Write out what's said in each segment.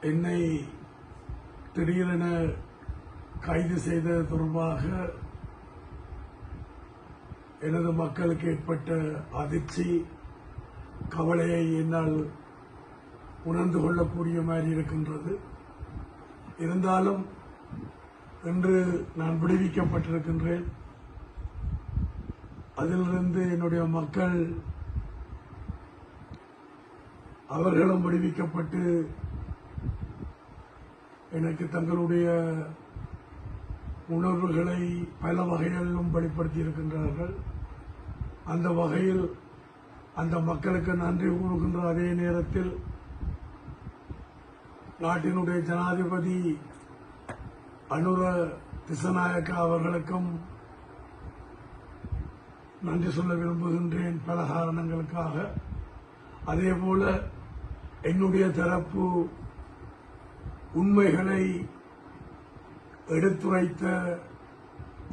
என்னை திடீரென கைது செய்தது தொடர்பாக எனது மக்களுக்கு ஏற்பட்ட அதிர்ச்சி கவலையை என்னால் உணர்ந்து கொள்ளக்கூடிய மாதிரி இருக்கின்றது. இருந்தாலும் இன்று நான் விடுவிக்கப்பட்டிருக்கின்றேன். அதிலிருந்து என்னுடைய மக்கள் அவர்களும் விடுவிக்கப்பட்டு எனக்கு தங்களுடைய உணர்வுகளை பல வகைகளிலும் வெளிப்படுத்தி இருக்கின்றார்கள். அந்த வகையில் அந்த மக்களுக்கு நன்றி கூறுகின்ற அதே நேரத்தில் நாட்டினுடைய ஜனாதிபதி அனுர திசநாயக்கா அவர்களுக்கும் நன்றி சொல்ல விரும்புகின்றேன் பல காரணங்களுக்காக. அதேபோல என்னுடைய தரப்பு உண்மைகளை எடுத்துரைத்த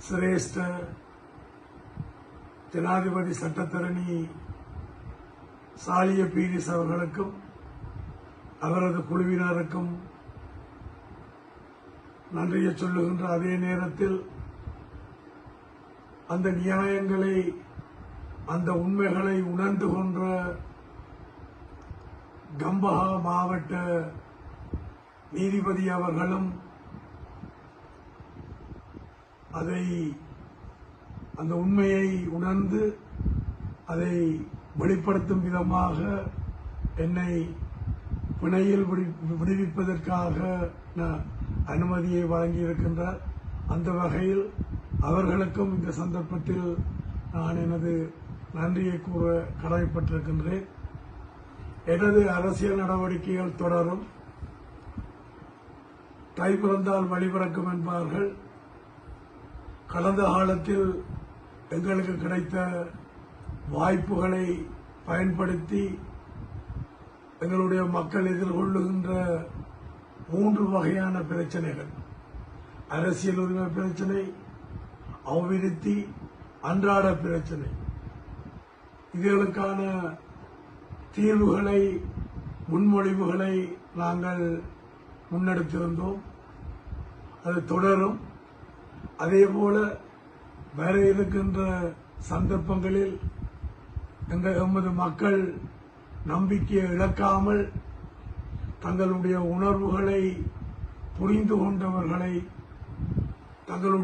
சிரேஷ்ட ஜனாதிபதி சட்டத்தரணி சாலிய பீரிஸ் அவர்களுக்கும் அவரது குழுவினருக்கும் நன்றியை சொல்லுகின்ற அதே நேரத்தில் அந்த நியாயங்களை அந்த உண்மைகளை உணர்ந்து கொன்ற கம்பஹா மாவட்ட நீதிபதி அவர்களும் அதை அந்த உண்மையை உணர்ந்து அதை வெளிப்படுத்தும் விதமாக என்னை பிணையில் விடுவிப்பதற்காக அனுமதியை வழங்கியிருக்கின்றார். அந்த வகையில் அவர்களுக்கும் இந்த சந்தர்ப்பத்தில் நான் எனது நன்றியை கூற கடமைப்பட்டிருக்கின்றேன். எனது அரசியல் நடவடிக்கைகள் தொடரும். தை பிறந்தால் வழி பிறக்கும் என்பார்கள். கடந்த காலத்தில் எங்களுக்கு கிடைத்த வாய்ப்புகளை பயன்படுத்தி எங்களுடைய மக்கள் எதிர்கொள்ளுகின்ற மூன்று வகையான பிரச்சனைகள். அரசியல் உரிமை பிரச்சனை அபிவிருத்தி அன்றாட பிரச்சனை. இதுகளுக்கான தீர்வுகளை முன்மொழிவுகளை நாங்கள் முன்னெடுத்திருந்தோம். அது தொடரும். அதேபோல வர இருக்கின்ற சந்தர்ப்பங்களில் எங்கள் எமது மக்கள் நம்பிக்கையை இழக்காமல் தங்களுடைய உணர்வுகளை புரிந்து கொண்டவர்களை தங்களுடைய